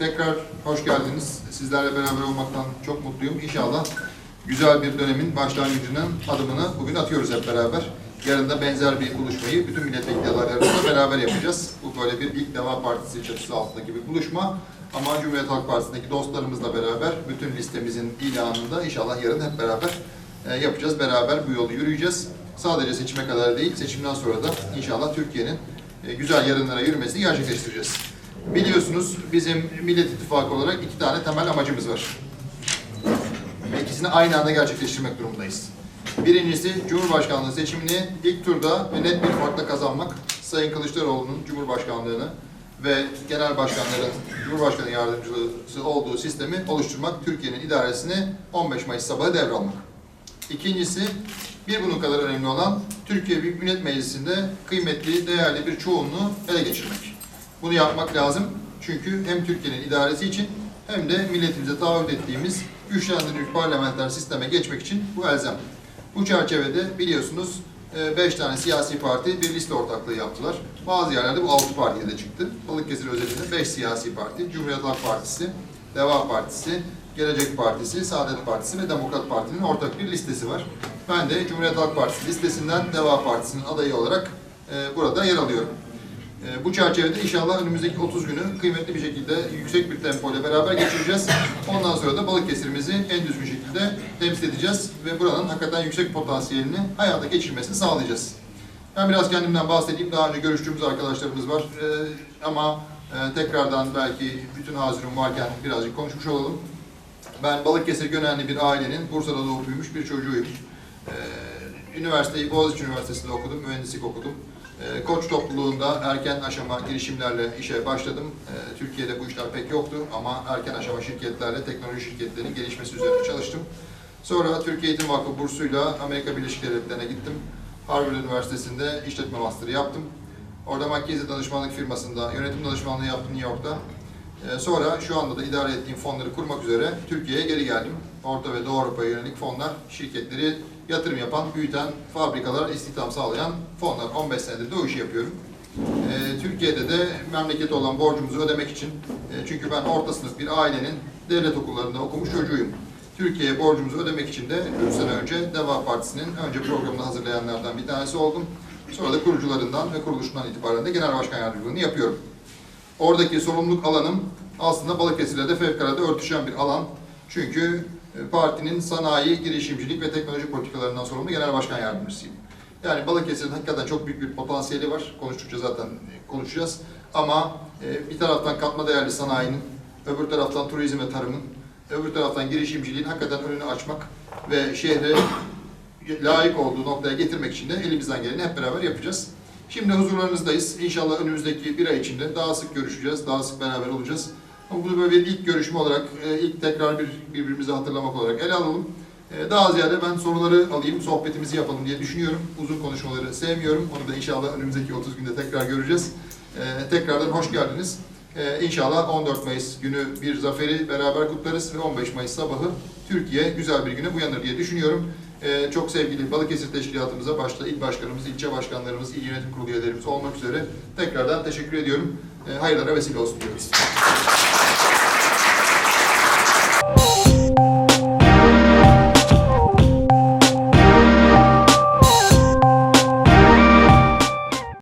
Tekrar hoş geldiniz. Sizlerle beraber olmaktan çok mutluyum. İnşallah güzel bir dönemin başlangıcının adımını bugün atıyoruz hep beraber. Yarın da benzer bir buluşmayı bütün milletvekili beraber yapacağız. Bu böyle bir ilk Deva Partisi çatısı altındaki bir buluşma. Ama Cumhuriyet Halk Partisi'ndeki dostlarımızla beraber bütün listemizin ilanında inşallah yarın hep beraber e, yapacağız. Beraber bu yolu yürüyeceğiz. Sadece seçime kadar değil, seçimden sonra da inşallah Türkiye'nin e, güzel yarınlara yürümesini gerçekleştireceğiz. Biliyorsunuz bizim Millet İttifakı olarak iki tane temel amacımız var. Ve aynı anda gerçekleştirmek durumundayız. Birincisi Cumhurbaşkanlığı seçimini ilk turda ve net bir farkla kazanmak. Sayın Kılıçdaroğlu'nun Cumhurbaşkanlığını ve genel başkanların Cumhurbaşkanı yardımcısı olduğu sistemi oluşturmak, Türkiye'nin idaresini 15 Mayıs sabahı devralmak. İkincisi, bir bunun kadar önemli olan Türkiye Büyük Millet Meclisi'nde kıymetli, değerli bir çoğunluğu ele geçirmek. Bunu yapmak lazım çünkü hem Türkiye'nin idaresi için hem de milletimize taahhüt ettiğimiz güçlendirilmiş parlamenter sisteme geçmek için bu elzem. Bu çerçevede biliyorsunuz 5 tane siyasi parti bir liste ortaklığı yaptılar. Bazı yerlerde bu 6 partiye de çıktı. Balıkesir özelinde 5 siyasi parti, Cumhuriyet Halk Partisi, Deva Partisi, Gelecek Partisi, Saadet Partisi ve Demokrat Parti'nin ortak bir listesi var. Ben de Cumhuriyet Halk Partisi listesinden Deva Partisi'nin adayı olarak e, burada yer alıyorum. E, bu çerçevede inşallah önümüzdeki 30 günü kıymetli bir şekilde yüksek bir tempo ile beraber geçireceğiz. Ondan sonra da Balıkesir'imizi en düzgün şekilde temsil edeceğiz ve buranın hakikaten yüksek potansiyelini hayata geçirmesini sağlayacağız. Ben biraz kendimden bahsedeyim. Daha önce görüştüğümüz arkadaşlarımız var. E, ama e, tekrardan belki bütün hazirum varken birazcık konuşmuş olalım. Ben Balıkesir Gönenli bir ailenin Bursa'da doğup büyümüş bir çocuğuyum. Ee, üniversiteyi Boğaziçi Üniversitesi'nde okudum, mühendislik okudum. Ee, Koç topluluğunda erken aşama girişimlerle işe başladım. Ee, Türkiye'de bu işler pek yoktu ama erken aşama şirketlerle teknoloji şirketlerinin gelişmesi üzerine çalıştım. Sonra Türkiye Eğitim Vakfı bursuyla Amerika Birleşik Devletleri'ne gittim. Harvard Üniversitesi'nde işletme master'ı yaptım. Orada McKinsey danışmanlık firmasında yönetim danışmanlığı yaptım New York'ta. Ee, Sonra şu anda da idare ettiğim fonları kurmak üzere Türkiye'ye geri geldim. Orta ve Doğu Avrupa'ya yönelik fonlar, şirketleri yatırım yapan, büyüten, fabrikalar, istihdam sağlayan fonlar. 15 senedir de o işi yapıyorum. Ee, Türkiye'de de memlekete olan borcumuzu ödemek için, e, çünkü ben orta sınıf bir ailenin devlet okullarında okumuş çocuğuyum. Türkiye'ye borcumuzu ödemek için de 3 sene önce Deva Partisi'nin önce programını hazırlayanlardan bir tanesi oldum. Sonra da kurucularından ve kuruluşundan itibaren de genel başkan yardımcılığını yapıyorum. Oradaki sorumluluk alanım aslında Balıkesir'le de fevkalade örtüşen bir alan. Çünkü e, partinin sanayi, girişimcilik ve teknoloji politikalarından sorumlu genel başkan yardımcısıyım. Yani Balıkesir'in hakikaten çok büyük bir potansiyeli var. Konuştukça zaten e, konuşacağız. Ama e, bir taraftan katma değerli sanayinin, öbür taraftan turizm ve tarımın, öbür taraftan girişimciliğin hakikaten önünü açmak ve şehre layık olduğu noktaya getirmek için de elimizden geleni hep beraber yapacağız. Şimdi huzurlarınızdayız. İnşallah önümüzdeki bir ay içinde daha sık görüşeceğiz, daha sık beraber olacağız. Ama bunu böyle bir ilk görüşme olarak, e, ilk tekrar bir birbirimizi hatırlamak olarak ele alalım. E, Daha ziyade ben soruları alayım, sohbetimizi yapalım diye düşünüyorum. Uzun konuşmaları sevmiyorum. Onu da inşallah önümüzdeki 30 günde tekrar göreceğiz. E, Tekrardan hoş geldiniz. İnşallah 14 Mayıs günü bir zaferi beraber kutlarız ve 15 Mayıs sabahı Türkiye güzel bir güne uyanır diye düşünüyorum. Ee, çok sevgili Balıkesir Teşkilatımıza başta il başkanımız, ilçe başkanlarımız, il yönetim kurulu üyelerimiz olmak üzere tekrardan teşekkür ediyorum. Ee, hayırlara vesile olsun diyoruz.